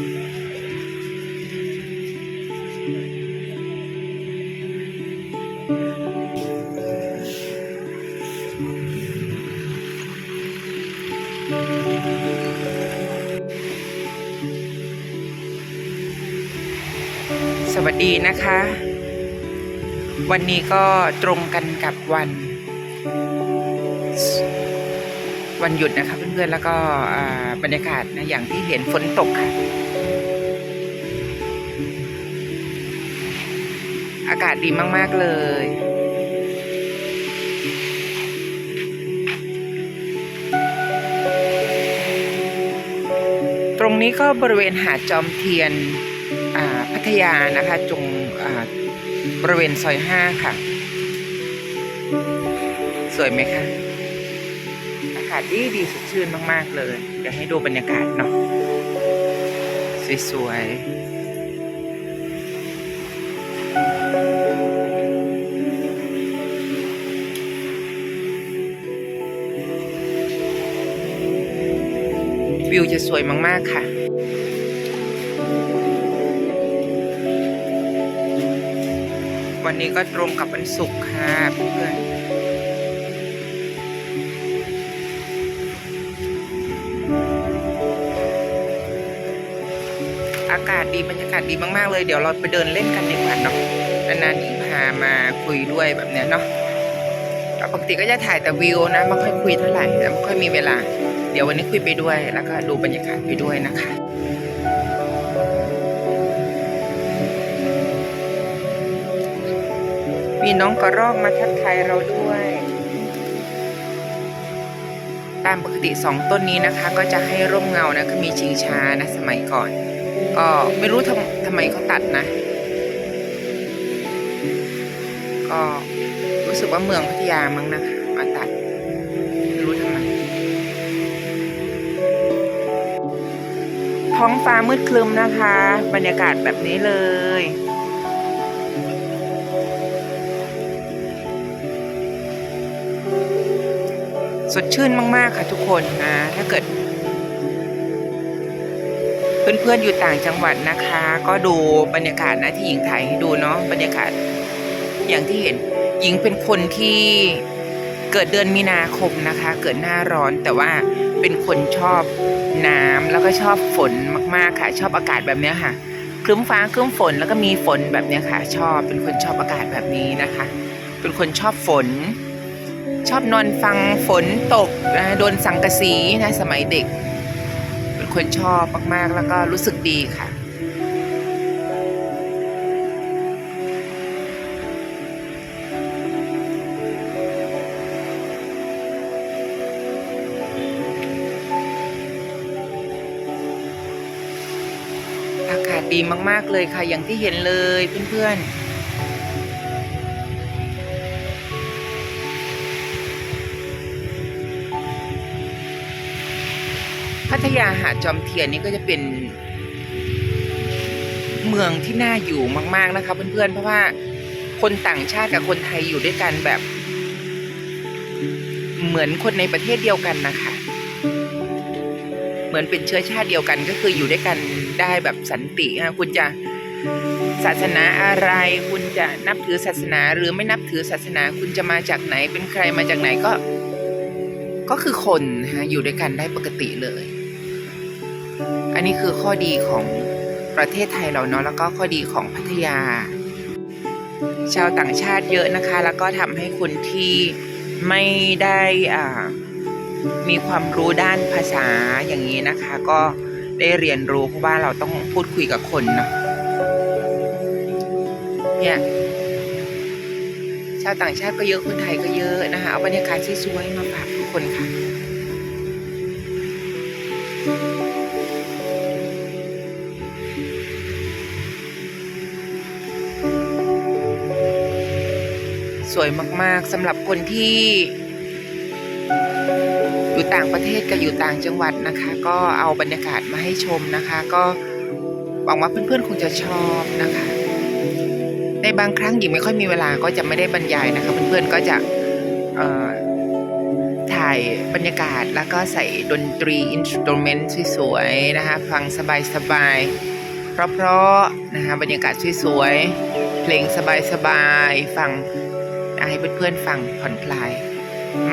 สวัสดีนะคะ วันนี้ก็ตรงกันกับวัน วันหยุดนะคะเพื่อนๆแล้วก็บรรยากาศนะอย่างที่เห็นฝนตกค่ะ อากาศดีมาก ๆ เลย ตรงนี้ก็บริเวณหาดจอมเทียนอ่าพัทยานะคะจงอ่าบริเวณซอยห้าค่ะ สวยไหมคะอากาศดีดีสดชื่นมาก ๆ เลย เดี๋ยวให้ดูบรรยากาศเนาะสวย ๆ จะสวยมากๆค่ะวันนี้ก็ตรงกับวันศุกร์ค่ะเพื่อนอากาศดีบรรยากาศดีมาก ๆ เลย เดี๋ยวเราไปเดินเล่นกันดีกว่าเนาะนานๆนี้พามาคุยด้วยแบบเนี้ยเนาะ ปกติก็จะถ่ายแต่วิวนะไม่ค่อยคุยเท่าไหร่ไม่ค่อยมีเวลา เดี๋ยววันนี้คุยไปด้วยแล้วก็ดูบรรยากาศไปด้วยนะคะมีน้องกระรอกมาทักทายเราด้วย ตามปกติสองต้นนี้นะคะ ก็จะให้ร่มเงานะก็มีชิงช้านะสมัยก่อน ก็ไม่รู้ทำทำไมเขาตัดนะ ก็ ว่าเมืองพัทยามั้งนะคะมาตัดไม่รู้ทำไมท้องฟ้ามืดครึมนะคะ บรรยากาศแบบนี้เลยสดชื่นมาก ๆ ค่ะทุกคนนะ ถ้าเกิด เพื่อน ๆ อยู่ต่างจังหวัดนะคะ ก็ดูบรรยากาศนะที่หญิงถ่ายให้ดูเนาะบรรยากาศอย่างที่เห็น หญิงเป็นคนที่เกิดเดือนมีนาคมนะคะ เกิดหน้าร้อนแต่ว่าเป็นคนชอบน้ำแล้วก็ชอบฝนมากๆค่ะ ชอบอากาศแบบนี้ค่ะครึ้มฟ้าครึ้มฝนแล้วก็มีฝนแบบนี้ค่ะ ชอบเป็นคนชอบอากาศแบบนี้นะคะ เป็นคนชอบฝน ชอบนอนฟังฝนตกนะโดนสังกะสีนะสมัยเด็ก เป็นคนชอบมากๆแล้วก็รู้สึกดีค่ะ ดีมากๆเลยค่ะ อย่างที่เห็นเลยเพื่อนๆพัทยาหาดจอมเทียนนี่ก็จะเป็นเมืองที่น่าอยู่มาก ๆนะคะเพื่อนๆ เพราะว่าคนต่างชาติกับคนไทยอยู่ด้วยกันแบบ เหมือนคนในประเทศเดียวกันนะคะ เหมือนเป็นเชื้อชาติเดียวกันก็คืออยู่ด้วยกันได้แบบสันตินะคุณจะศาสนาอะไร คุณจะนับถือศาสนาหรือไม่นับถือศาสนา คุณจะมาจากไหนเป็นใครมาจากไหนก็ ก็คือคนฮะอยู่ด้วยกันได้ปกติเลย อันนี้คือข้อดีของประเทศไทยเราเนาะแล้วก็ข้อดีของพัทยา ชาวต่างชาติเยอะนะคะ แล้วก็ทำให้คนที่ไม่ได้อ่า มีความรู้ด้านภาษาอย่างนี้นะคะ ก็ได้เรียนรู้เพราะว่าเราต้องพูดคุยกับคนเนาะเนี่ยชาวต่างชาติก็เยอะคนไทยก็เยอะนะคะ เอาบรรยากาศสวยๆมาฝากทุกคนค่ะสวยมาก ๆสำหรับคนที่ ต่างประเทศกับอยู่ต่างจังหวัดนะคะ ก็เอาบรรยากาศมาให้ชมนะคะ ก็หวังว่าเพื่อนๆคงจะชอบนะคะ ในบางครั้งหญิงไม่ค่อยมีเวลาก็จะไม่ได้บรรยายนะคะ เพื่อนๆก็จะเอ่อถ่ายถ่ายบรรยากาศแล้วก็ใส่ดนตรีอินสตูเมนต์สวยๆนะคะ ฟังสบายๆเพราะๆนะคะบรรยากาศสวยๆเพลงสบายๆฟังให้เพื่อนๆฟังผ่อนคลาย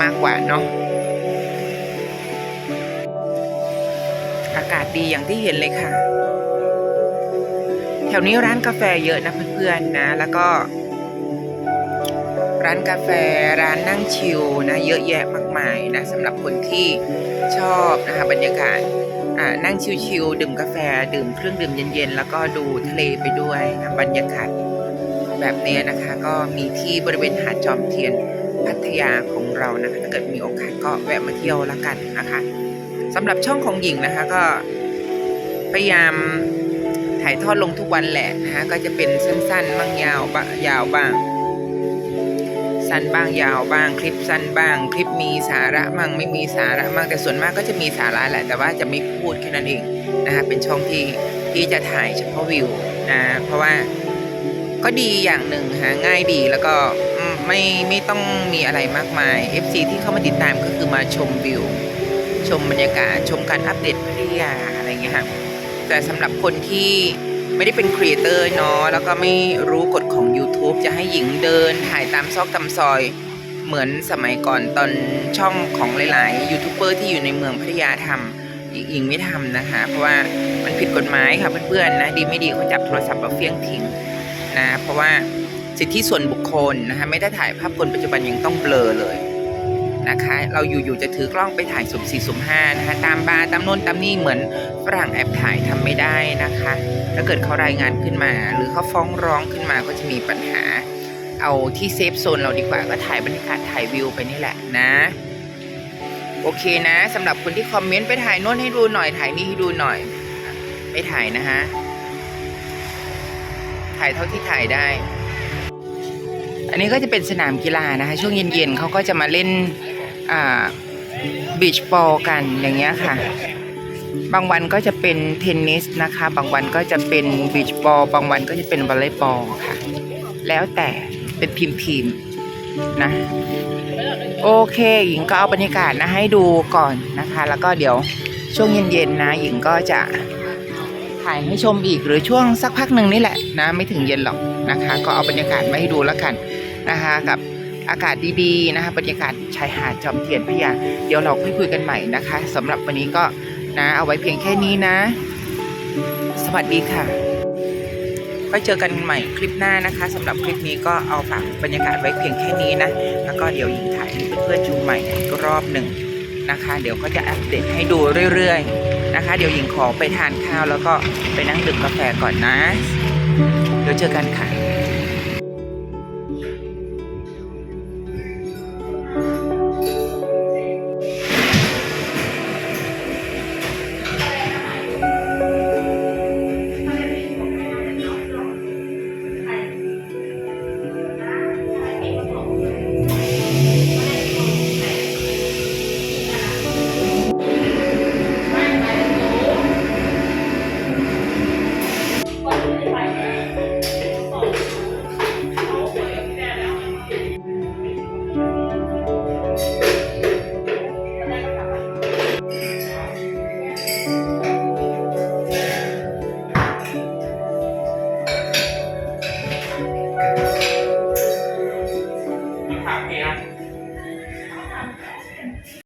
มากกว่าเนาะากาศดีอย่างที่เห็นเลยค่ะ แถวนี้ร้านกาแฟเยอะนะเพื่อนๆนะ แล้วก็ ร้านกาแฟร้านนั่งชิลนะเยอะแยะมากมายนะสำหรับคนที่ชอบนะคะบรรยากาศนั่งชิลๆดื่มกาแฟดื่มเครื่องดื่มเย็นๆ แล้วก็ดูทะเลไปด้วยนะบรรยากาศแบบนี้นะคะก็มีที่บริเวณหาดจอมเทียนพัทยาของเรานะคะถ้าเกิดมีโอกาสก็แวะมาเที่ยวละกันนะคะ สำหรับช่องของหญิงนะคะก็พยายามถ่ายทอดลงทุกวันแหละนะคะก็จะเป็นสั้นๆบ้างยาวบ้างยาวบ้าง สั้นบ้างยาวบ้าง คลิปสั้นบ้าง คลิปมีสาระบ้างไม่มีสาระบ้างแต่ส่วนมากก็จะมีสาระแหละแต่ว่าจะไม่พูดแค่นั้นเองนะคะเป็นช่องที่ที่จะถ่ายเฉพาะวิวนะเพราะว่าก็ดีอย่างหนึ่งหาง่ายดีแล้วก็ไม่ไม่ต้องมีอะไรมากมาย FC ที่เข้ามาติดตามก็คือมาชมวิว ชมบรรยากาศชมการอัปเดตพัทยาอะไรเงี้ยค่ะแต่สำหรับคนที่ไม่ได้เป็นครีเอเตอร์เนาะแล้วก็ไม่รู้กฎของ YouTube จะให้หญิงเดินถ่ายตามซอกตามซอย เหมือนสมัยก่อนตอนช่องของหลายๆยูทูบเบอร์ที่อยู่ในเมืองพัทยาทำหญิงไม่ทำนะคะ เพราะว่ามันผิดกฎหมายค่ะเพื่อนๆนะดีไม่ดีเขาจับโทรศัพท์มาเฟี้ยงทิ้งนะเพราะว่าสิทธิส่วนบุคคลนะคะไม่ได้ถ่ายภาพคนปัจจุบันยังต้องเบลอเลย นะคะ เราอยู่ๆจะถือกล้องไปถ่ายสุ่มสี่สุ่มห้านะคะ ตามบาร์ตามโน่นตามนี่เหมือนฝรั่งแอบถ่ายทำไม่ได้นะคะ ถ้าเกิดเขารายงานขึ้นมา หรือเขาฟ้องร้องขึ้นมาก็จะมีปัญหา เอาที่เซฟโซนเราดีกว่าก็ถ่ายบรรยากาศถ่ายวิวไปนี่แหละนะโอเคนะสำหรับคนที่คอมเมนต์ไปถ่ายโน่นให้ดูหน่อยถ่ายนี่ให้ดูหน่อย ไม่ถ่ายนะฮะ ถ่ายเท่าที่ถ่ายได้ อันนี้ก็จะเป็นสนามกีฬานะคะ ช่วงเย็นๆเขาก็จะมาเล่น บีชบอลกันอย่างเงี้ยค่ะ บางวันก็จะเป็นเทนนิสนะคะ บางวันก็จะเป็นบีชบอลบางวันก็จะเป็นวอลเลย์บอลค่ะ แล้วแต่เป็นพิมพิมพ์ๆนะ โอเคหญิงก็เอาบรรยากาศนะให้ดูก่อนนะคะ แล้วก็เดี๋ยวช่วงเย็นๆนะหญิงก็จะถ่ายให้ชมอีกหรือช่วงสักพักหนึ่งนี่แหละนะ ไม่ถึงเย็นหรอกนะคะ ก็เอาบรรยากาศมาให้ดูแล้วกันนะคะกับ อากาศดีๆนะคะบรรยากาศชายหาดจอมเทียนพระยาเดี๋ยวเราค่อยคุยกันใหม่นะคะสำหรับวันนี้ก็นะเอาไว้เพียงแค่นี้นะ สวัสดีค่ะก็เจอกันใหม่คลิปหน้านะคะสำหรับคลิปนี้ก็เอาฝากบรรยากาศไว้เพียงแค่นี้นะแล้วก็เดี๋ยวหญิงถ่ายให้เพื่อนๆชมใหม่อีกรอบหนึ่งนะคะ เดี๋ยวก็จะอัปเดตให้ดูเรื่อยๆนะคะ เดี๋ยวหญิงขอไปทานข้าวแล้วก็ไปนั่งดื่มกาแฟก่อนนะ เดี๋ยวเจอกันค่ะ